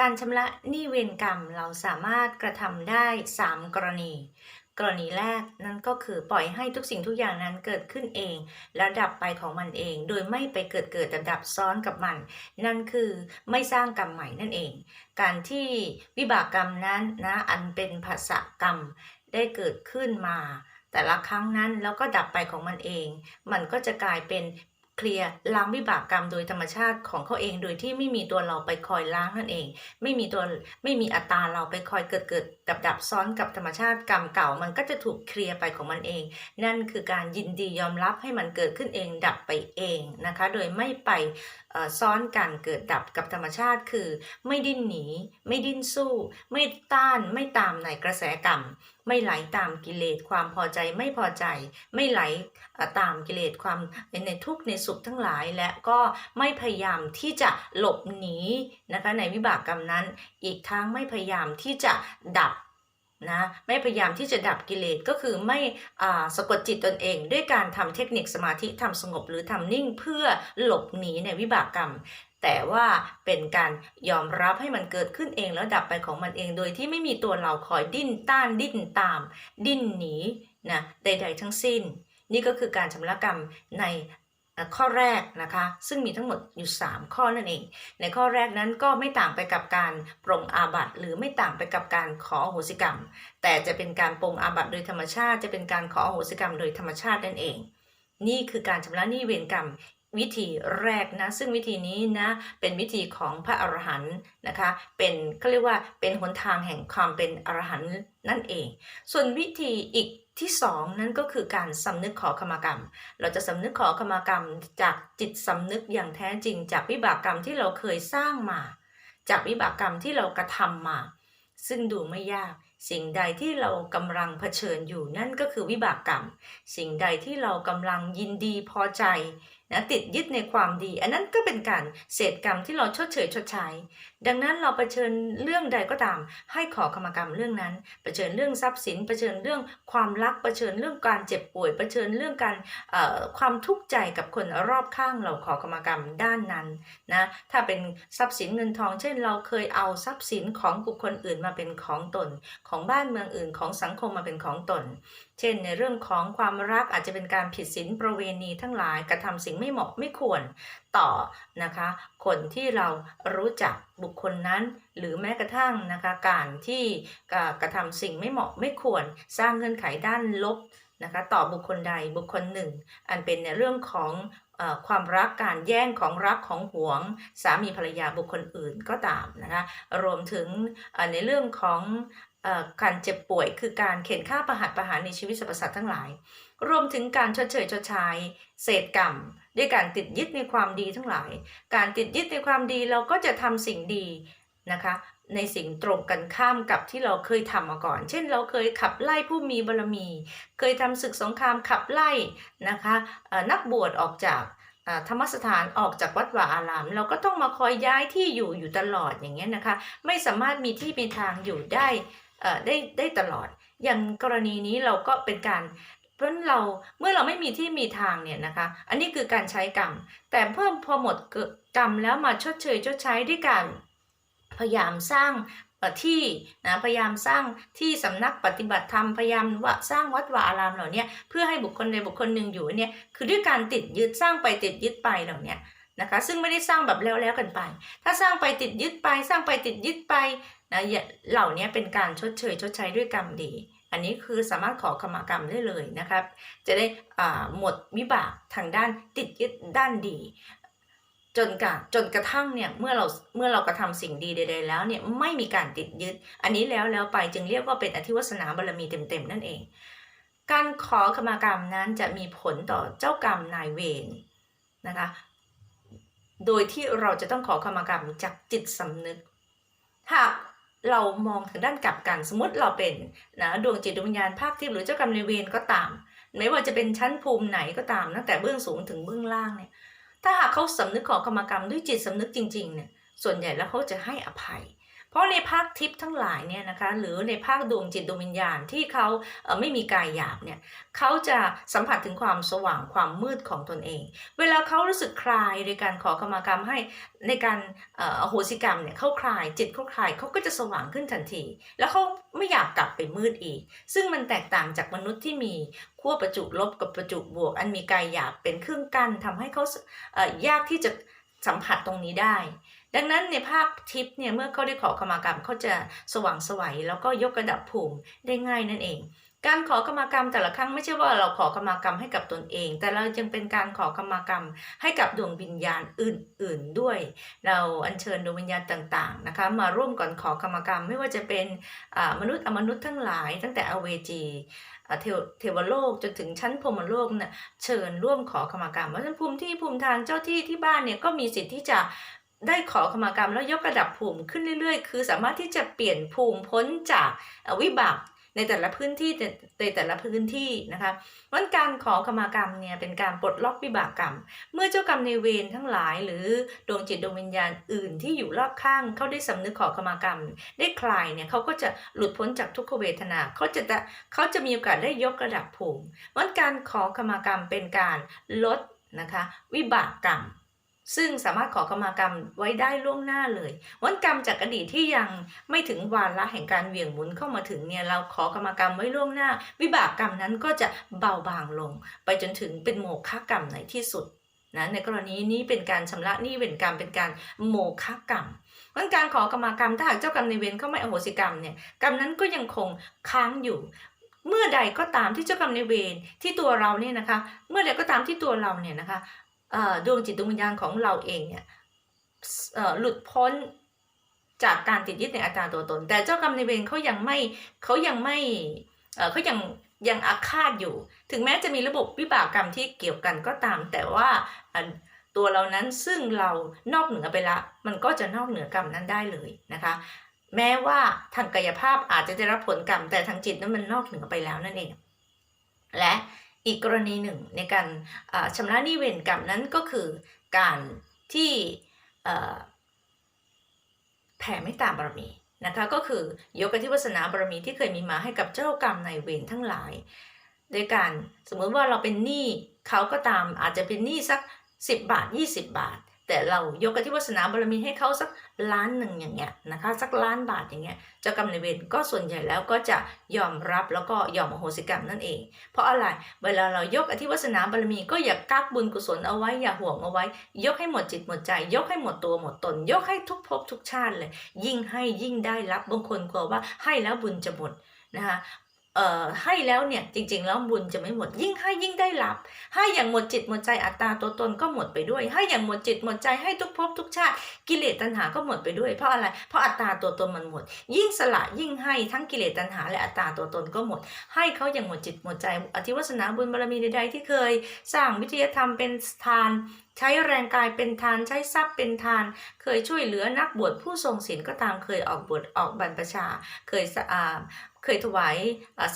การชำระหนี้เวรกรรมเราสามารถกระทำได้ 3 กรณี กรณีแรกนั่นก็คือปล่อยให้ทุกสิ่งทุกอย่างนั้นเกิดขึ้นเองแล้วดับไปของมันเอง โดยไม่ไปเกิดเกิดดับดับซ้อนกับมัน นั่นคือไม่สร้างกรรมใหม่นั่นเอง การที่วิบากกรรมนั้นนะอันเป็นภาษากรรมได้เกิดขึ้นมา แต่ละครั้งนั้นแล้วก็ดับไปของมันเอง มันก็จะกลายเป็น เคลียร์ล้างวิบากกรรมโดยธรรมชาติของเขาเองโดยที่ไม่มีตัวเราไปคอยล้างนั่นเอง ไม่มีตัวไม่มีอัตราเราไปคอยเกิดเกิดดับดับซ้อนกับธรรมชาติกรรมเก่ามันก็จะถูกเคลียร์ไปของมันเอง นั่นคือการยินดียอมรับให้มันเกิดขึ้นเองดับไปเองนะคะ โดยไม่ไปซ้อนกันเกิดดับกับธรรมชาติคือ ไม่ดิ้นหนี ไม่ดิ้นสู้ ไม่ต้าน ไม่ตามในกระแสกรรม ไม่ไหลตามกิเลสความพอใจไม่พอใจ ไม่ไหลตามกิเลสความในทุกข์ในสุขทั้งหลาย และก็ไม่พยายามที่จะหลบหนีนะคะในวิบากกรรมนั้น อีกทั้งไม่พยายามที่จะดับ นะไม่พยายามที่จะดับกิเลสก็คือไม่อ่าสะกดจิตตนเอง ด้วยการทำเทคนิคสมาธิทำสงบหรือทำนิ่งเพื่อหลบหนีในวิบากกรรม แต่ว่าเป็นการยอมรับให้มันเกิดขึ้นเองแล้วดับไปของมันเอง โดยที่ไม่มีตัวเราคอยดิ้นต้านดิ้นตาม ดิ้นหนีนะใด ๆ ทั้งสิ้น นี่ก็คือการชำระกรรมใน ข้อแรกนะคะซึ่งมีทั้งหมดอยู่ 3 ข้อนั่นเอง ในข้อแรกนั้นก็ไม่ต่างไปกับการปรงอาบัติหรือไม่ต่างไปกับการขอโหสิกรรม แต่จะเป็นการปรงอาบัติโดยธรรมชาติ จะเป็นการขออโหสิกรรมโดยธรรมชาตินั่นเอง นี่คือการชำระหนี้เวรกรรมวิธีแรกนะ ซึ่งวิธีนี้นะ เป็นวิธีของพระอรหันต์นะคะ เป็นก็เรียกว่าเป็นหนทางแห่งความเป็นอรหันต์นั่นเอง ส่วนวิธีอีก ที่สองนั่นก็คือการสำนึกขอขมากรรม เราจะสำนึกขอขมากรรม จากจิตสำนึกอย่างแท้จริง จากวิบากกรรมที่เราเคยสร้างมา จากวิบากกรรมที่เรากระทำมา ซึ่งดูไม่ยาก สิ่งใดที่เรากำลังเผชิญอยู่นั่นก็คือวิบากกรรม สิ่งใดที่เรากำลังยินดีพอใจ นะติดยึดในความดี อันนั้นก็เป็นการเศษกรรมที่เราชดเชยชดใช้ ดังนั้นเราเผชิญเรื่องใดก็ตาม ให้ขอขมากรรมเรื่องนั้นเผชิญเรื่องทรัพย์สินเผชิญเรื่องความรักเผชิญเรื่องการเจ็บป่วยเผชิญเรื่องการความทุกข์ใจกับคนรอบข้างเราขอขมากรรมด้านนั้นนะถ้าเป็นทรัพย์สินเงินทอง เช่น เราเคยเอาทรัพย์สินของบุคคลอื่นมาเป็นของตน ของบ้านเมืองอื่นของสังคมมาเป็นของตน เช่น ในเรื่องของความรักอาจจะเป็นการผิดศีลประเวณีทั้งหลายกระทำสิ่งไม่เหมาะไม่ควรต่อนะคะ คนที่เรารู้จักบุคคลนั้น หรือแม้กระทั่งนะคะการที่กระทำสิ่งไม่เหมาะไม่ควร สร้างเงื่อนไขด้านลบนะคะต่อบุคคลใดบุคคลหนึ่ง อันเป็นในเรื่องของความรักการแย่งของรักของหวง สามีภรรยาบุคคลอื่นก็ตามนะคะรวมถึงในเรื่องของ การเจ็บป่วยคือการเข็นฆ่าประหัตประหารในชีวิตสรรพสัตว์ทั้งหลาย รวมถึงการชดเชยชดใช้เศษกรรม ด้วยการติดยึดในความดีทั้งหลาย การติดยึดในความดีเราก็จะทำสิ่งดีนะคะในสิ่งตรงกันข้ามกับที่เราเคยทำมาก่อน เช่น เราเคยขับไล่ผู้มีบารมี เคยทำศึกสงครามขับไล่นะคะนักบวชออกจากธรรมสถานออกจากวัดวาอาราม เราก็ต้องมาคอยย้ายที่อยู่อยู่ตลอดอย่างเงี้ยนะคะ ไม่สามารถมีที่มีทางอยู่ได้ ได้ได้ตลอด อย่างกรณีนี้เราก็เป็นการเพราะเราเมื่อเราไม่มีที่มีทางเนี่ยนะคะ อันนี้คือการใช้กรรม แต่เพิ่มพอหมดกรรมแล้วมาชดเชยชดใช้ด้วยการพยายามสร้างที่นะพยายามสร้างที่สำนักปฏิบัติธรรมพยายามว่าสร้างวัดวาอารามเหล่านี้เพื่อให้บุคคลใดบุคคลหนึ่งอยู่เนี่ยคือด้วยการติดยึดสร้างไปติดยึดไปเหล่านี้ นะคะ ซึ่งไม่ได้สร้างแบบแล้วๆกันไป ถ้าสร้างไปติดยึดไป สร้างไปติดยึดไปนะเหล่านี้เป็นการชดเชยชดใช้ด้วยกรรมดี อันนี้คือสามารถขอขมากรรมได้เลยนะครับ จะได้หมดวิบากทางด้านติดยึดด้านดี จนกระจนกระทั่งเนี่ยเมื่อเราเมื่อเรากระทำสิ่งดีใดๆแล้วเนี่ยไม่มีการติดยึด อันนี้แล้วแล้วไปจึงเรียกว่าเป็นอธิวัสนาบารมีเต็มๆนั่นเอง การขอขมากรรมนั้นจะมีผลต่อเจ้ากรรมนายเวรนะคะ โดยที่เราจะต้องขอขมากรรมจากจิตสำนึก หากเรามองถึงด้านกลับกันสมมติเราเป็นนะดวงจิตดวงวิญญาณภาคทิพย์หรือเจ้ากรรมนายเวรก็ตาม ไม่ว่าจะเป็นชั้นภูมิไหนก็ตามตั้งแต่เบื้องสูงถึงเบื้องล่างเนี่ยถ้าหากเขาสำนึกขอขมากรรมด้วยจิตสำนึกจริงๆเนี่ยส่วนใหญ่แล้วเขาจะให้อภัย เพราะในภาคทิพย์ทั้งหลายเนี่ยนะคะหรือในภาคดวงจิตดวงวิญญาณที่เขาเไม่มีกายหยาบเนี่ยเขาจะสัมผัสถึงความสว่างความมืดของตนเอง เวลาเขารู้สึกคลายในการขอขมากรรมให้ในการอโหสิกรรมเนี่ยเขาคลายจิตเขาคลายเขาก็จะสว่างขึ้นทันที แล้วเขาไม่อยากกลับไปมืดอีก ซึ่งมันแตกต่างจากมนุษย์ที่มีขั้วประจุลบกับประจุบวก อันมีกายหยาบเป็นเครื่องกั้นทำให้เขาเยากที่จะ สัมผัสตรงนี้ได้ ดังนั้นในภาคทิพย์เนี่ยเมื่อเขาได้ขอขมากรรมเขาจะสว่างไสวัยแล้วก็ยกระดับภูมิได้ง่ายนั่นเอง การขอขมากรรมแต่ละครั้งไม่ใช่ว่าเราขอขมากรรมให้กับตนเอง แต่เรายังเป็นการขอขมากรรมให้กับดวงวิญญาณอื่น ๆด้วย เราอัญเชิญดวงวิญญาณต่างๆนะคะมาร่วมก่อนขอขมากรรมไม่ว่าจะเป็นมนุษย์อมนุษย์ทั้งหลาย ตั้งแต่อเวจี เทวโลกจนถึงชั้นพรมโลกเนี่ยเชิญร่วมขอขมากรรมเพราะฉะนั้นภูมิที่ภูมิทางเจ้าที่ที่บ้านเนี่ยก็มีสิทธิ์ที่จะได้ขอขมากรรมแล้วยกระดับภูมิขึ้นเรื่อยๆ คือสามารถที่จะเปลี่ยนภูมิพ้นจากวิบาก ในแต่ละพื้นที่ในแต่ละพื้นที่นะคะเพราะฉะนั้นการขอขมากรรมเนี่ยเป็นการปลดล็อกวิบากกรรม เมื่อเจ้ากรรมในเวรทั้งหลาย หรือดวงจิตดวงวิญญาณอื่นที่อยู่รอบข้างเขาได้สำนึกขอขมากรรม ได้คลายเนี่ยเขาก็จะหลุดพ้นจากทุกขเวทนาเขาจะเขาจะมีโอกาสได้ยกระดับภูมิเพราะฉะนั้นการขอขมากรรมเป็นการลดนะคะวิบากกรรม ซึ่งสามารถขอขมากรรมไว้ได้ล่วงหน้าเลยวันกรรมจากอดีตที่ยังไม่ถึงวาระแห่งการเหวี่ยงหมุนเข้ามาถึงเนี่ยเราขอขมากรรมไว้ล่วงหน้า วิบากกรรมนั้นก็จะเบาบางลง ไปจนถึงเป็นโมฆะกรรมในที่สุดนะในกรณีนี้เป็นการชำระหนี้เวรกรรมเป็นการโมฆะกรรมเพราะงั้นการขอกรรมากรรมถ้าหากเจ้ากรรมในเวรเขาไม่อโหสิกรรมเนี่ยกรรมนั้นก็ยังคงค้างอยู่ เมื่อใดก็ตามที่เจ้ากรรมในเวรที่ตัวเราเนี่ยนะคะ เมื่อใดก็ตามที่ตัวเราเนี่ยนะคะ ดวงจิตดวงวิญญาณของเราเองเนี่ยหลุดพ้นจากการติดยึดในอัตราตัวตน แต่เจ้ากรรมในายเวรเขายังไม่เขายังไม่เขายังยังอาฆาตอยู่ ถึงแม้จะมีระบบวิบากกรรมที่เกี่ยวกันก็ตาม แต่ว่าตัวเรานั้นซึ่งเรานอกเหนือไปละ มันก็จะนอกเหนือกรรมนั้นได้เลยนะคะ แม้ว่าทางกายภาพอาจจะได้รับผลกรรม แต่ทางจิตนั้นมันนอกเหนือไปแล้วนั่นเอง และ อีกกรณีหนึ่งในการชำระหนี้เวรกรรมนั้นก็คือการที่แผ่เมตตาบารมีนะคะก็คือยกอธิวาสนาบารมีที่เคยมีมาให้กับเจ้ากรรมนายเวรทั้งหลายโดยการสมมติว่าเราเป็นหนี้เขาก็ตามอาจจะเป็นหนี้สัก 10 บาท 20 บาท แต่เรายกอธิวาสนาบารมีให้เขาสักล้านหนึ่งอย่างเงี้ยนะคะสักล้านบาทอย่างเงี้ยเจ้ากรรมนายเวรก็ส่วนใหญ่แล้วก็จะยอมรับแล้วก็ยอมอโหสิกรรมนั่นเอง เพราะอะไรเวลาเรายกอธิวาสนาบารมีก็อย่ากักบุญกุศลเอาไว้อย่าห่วงเอาไว้ ยกให้หมดจิตหมดใจ ยกให้หมดตัวหมดตน ยกให้ทุกภพทุกชาติเลย ยิ่งให้ยิ่งได้รับบางคนกลัวว่าให้แล้วบุญจะหมดนะคะ เอ่อให้แล้วเนี่ยจริง ๆ แล้วบุญจะไม่หมดยิ่งให้ยิ่งได้รับ ให้อย่างหมดจิตหมดใจอัตตาตัวตนก็หมดไปด้วย ให้อย่างหมดจิตหมดใจให้ทุกภพทุกชาติ กิเลสตัณหาก็หมดไปด้วย เพราะอะไร เพราะอัตตาตัวตนมันหมด ยิ่งสละยิ่งให้ทั้งกิเลสตัณหา และอัตตาตัวตนก็หมด ให้เขาอย่างหมดจิตหมดใจ อธิวาสนาบุญบารมีใดๆที่เคย สร้างวิทยธรรมเป็นทานใช้แรงกายเป็นทานใช้ทรัพย์เป็นทาน เคยช่วยเหลือนักบวชผู้ทรงศีลก็ตามเคยออกบวชออกบรรพชา เคยสะอา เคยถวาย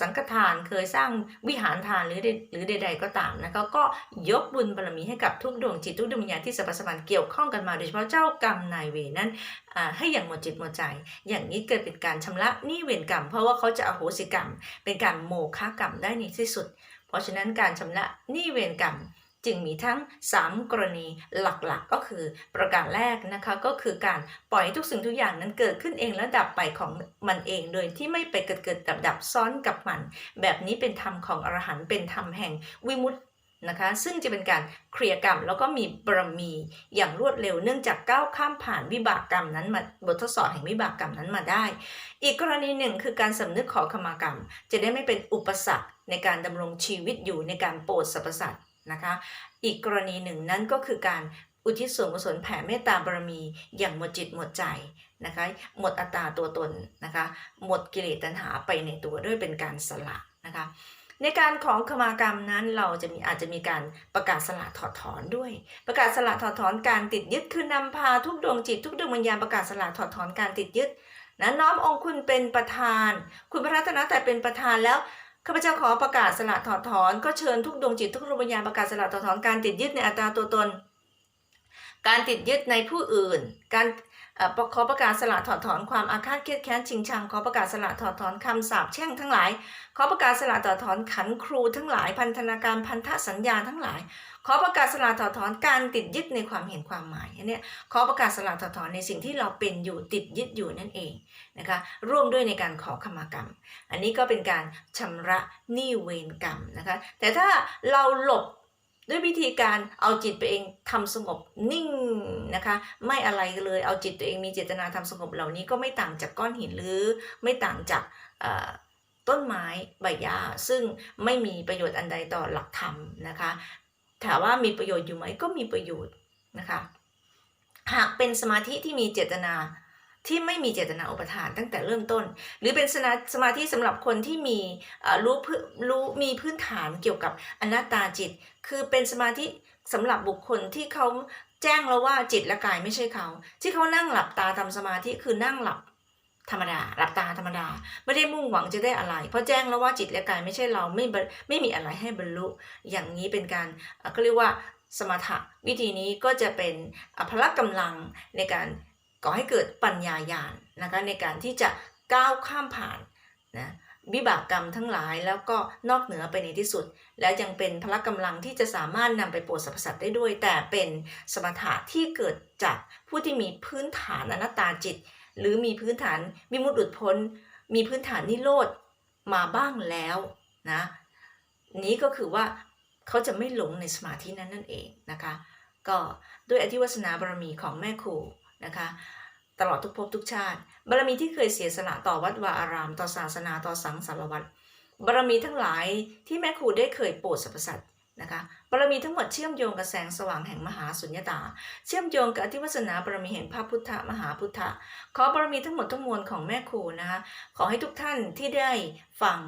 สังฆทานเคยสร้างวิหารทานหรือใดหรือใด ๆ ก็ตามนะคะก็ยกบุญบารมีให้กับทุกดวงจิตทุกดวงวิญญาณที่สรรพสัมพันธ์เกี่ยวข้องกันมาโดยเฉพาะเจ้ากรรมนายเวรนั้นให้อย่างหมดจิตหมดใจ อย่างนี้เกิดเป็นการชำระหนี้เวรกรรม เพราะว่าเขาจะอโหสิกรรม เป็นการโมฆะกรรมได้ในที่สุด เพราะฉะนั้นการชำระหนี้เวรกรรม จึงมีทั้ง 3 กรณีหลักๆ ก็คือประการแรกนะคะก็คือการปล่อยให้ทุกสิ่งทุกอย่างนั้นเกิดขึ้นเองและดับไปของมันเอง โดยที่ไม่ไปเกิดเกิดดับดับซ้อนกับมัน แบบนี้เป็นธรรมของอรหันต์เป็นธรรมแห่งวิมุตตินะคะซึ่งจะเป็นการเคลียร์กรรมแล้วก็มีบารมีอย่างรวดเร็วเนื่องจากก้าวข้ามผ่านวิบากกรรมนั้นมาบททดสอบแห่งวิบากกรรมนั้นมาได้ อีกกรณีหนึ่งคือการสำนึกขอขมากรรม จะได้ไม่เป็นอุปสรรคในการดำรงชีวิตอยู่ในการโปรดสรรพสัตว์ นะคะ อีกกรณีหนึ่งนั้นก็คือการอุทิศส่วนกุศลแผ่เมตตาบารมีอย่างหมดจิตหมดใจนะคะหมดอัตตาตัวตนนะคะหมดกิเลสตัณหาไปในตัวด้วยเป็นการสละนะคะในการของขมากรรมนั้นเราจะมีอาจจะมีการประกาศสละถอดถอนด้วย ประกาศสละถอดถอนการติดยึดคือนำพาทุกดวงจิตทุกดวงวิญญาณประกาศสละถอดถอนการติดยึดนะน้อมองค์คุณเป็นประธาน คุณพระรัตนตรัยเป็นประธานแล้ว ข้าพเจ้าขอประกาศสละถอดถอน ก็เชิญทุกดวงจิตทุกดวงวิญญาณประกาศสละถอดถอนการติดยึดในอัตราตัวตน การติดยึดในผู้อื่น การ ขอประกาศสละถอดถอนความอาฆาตเคียดแค้นชิงชัง ขอประกาศสละถอดถอนคำสาปแช่งทั้งหลาย ขอประกาศสละถอดถอนขันครูทั้งหลาย พันธนาการพันธสัญญาทั้งหลาย ขอประกาศสละถอดถอนการติดยึดในความเห็นความหมายอันนี้ขอประกาศสละถอดถอนในสิ่งที่เราเป็นอยู่ติดยึดอยู่นั่นเองนะคะร่วมด้วยในการขอขมากรรม อันนี้ก็เป็นการชำระหนี้เวรกรรมนะคะแต่ถ้าเราหลบ ด้วยวิธีการเอาจิตตัวเองทำสงบนิ่งนะคะ ไม่อะไรเลยเอาจิตตัวเองมีเจตนาทำสงบเหล่านี้ก็ไม่ต่างจากก้อนหินหรือไม่ต่างจากต้นไม้ใบหญ้าซึ่งไม่มีประโยชน์อันใดต่อหลักธรรมนะคะถามว่ามีประโยชน์อยู่ไหมก็มีประโยชน์นะคะหากเป็นสมาธิที่มีเจตนา ที่ไม่มีเจตนาอุปทานตั้งแต่เริ่มต้น หรือเป็นสนาสมาธิสำหรับคนที่มีรู้พื้นรู้มีพื้นฐานเกี่ยวกับอนัตตาจิต คือเป็นสมาธิสำหรับบุคคลที่เขาแจ้งแล้วว่าจิตและกายไม่ใช่เขา ที่เขานั่งหลับตาทำสมาธิคือนั่งหลับธรรมดาหลับตาธรรมดา ไม่ได้มุ่งหวังจะได้อะไร เพราะแจ้งแล้วว่าจิตและกายไม่ใช่เราไม่ไม่มีอะไรให้บรรลุ อย่างนี้เป็นการเอ่อเรียกว่าสมถะวิธีนี้ก็จะเป็นพละกำลังในการ ก่อให้เกิดปัญญาญาณนะคะในการที่จะก้าวข้ามผ่านนะวิบากกรรมทั้งหลายแล้วก็นอกเหนือไปในที่สุด แล้วยังเป็นพละกำลังที่จะสามารถนำไปโปรดสรรพสัตว์ได้ด้วย แต่เป็นสมถะที่เกิดจากผู้ที่มีพื้นฐานอนัตตาจิต หรือมีพื้นฐานวิมุตติหลุดพ้น มีพื้นฐานนิโรธมาบ้างแล้วนะนี้ก็คือว่าเขาจะไม่หลงในสมาธินั้นนั่นเองนะคะ ก็ด้วยอธิวาสนาบารมีของแม่ครู นะคะ ตลอดทุกภพทุกชาติ บารมีที่เคยเสียสละต่อวัดวาอาราม ต่อศาสนาต่อสังสารวัตรบารมีทั้งหลายที่แม่ครูได้เคยโปรดสรรพสัตว์นะคะบารมีทั้งหมดเชื่อมโยงกับแสงสว่างแห่งมหาสุญญตา เชื่อมโยงกับอธิวาสนาบารมีแห่งพระพุทธมหาพุทธขอบารมีทั้งหมดทั้งมวลของแม่ครูนะคะขอให้ทุกท่านที่ได้ฟัง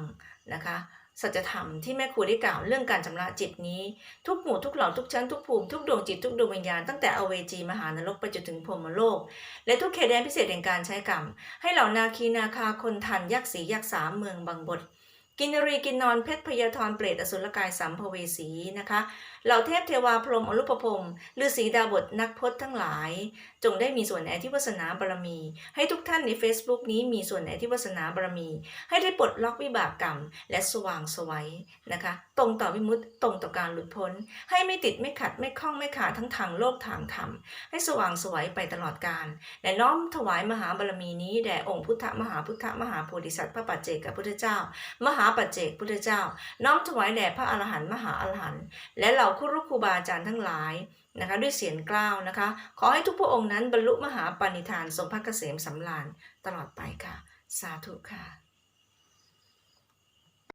นะคะ สัจธรรมที่แม่ครูได้กล่าวเรื่องการชำระจิตนี้ ทุกหมู่ทุกเหล่าทุกชั้นทุกภูมิทุกดวงจิตทุกดวงวิญญาณตั้งแต่อเวจีมหานรกไปจนถึงพรหมโลก และทุกเขตแดนพิเศษแห่งการใช้กรรม ให้เหล่านาคีนาคาคนทันยักษ์สียักษ์สามเมืองบางบท กินรีกินนอนเพชรพยาธรเปรตอสุรกายสัมภเวสีนะคะเหล่าเทพเทวาพรหมอรุปภพฤาษีดาบทนักพจน์ทั้งหลาย จงได้มีส่วนในที่วาสนาบารมี ให้ทุกท่านใน Facebook นี้มีส่วนในที่วาสนาบารมี ให้ได้ปลดล็อกวิบากกรรม และสว่างสวัยนะคะ ตรงต่อวิมุตติตรงต่อการหลุดพ้น ให้ไม่ติดไม่ขัดไม่คล้องไม่ขาดทั้งทางโลกทางธรรม ให้สว่างสวัยไปตลอดกาลและน้อมถวายมหาบารมีนี้แด่องค์พุทธมหาพุทธมหาโพธิสัตว์พระปัจเจกพุทธเจ้า มหาปัจเจกพุทธเจ้า น้อมถวายแด่พระอรหันต์มหาอรหันต์และเหล่าครูครูบาอาจารย์ทั้งหลายนะคะด้วยเสียงกล้าวนะคะ ขอให้ทุกพระองค์นั้นบรรลุมหาปณิธานสมภคเกษมสำราญตลอดไปค่ะ สาธุค่ะ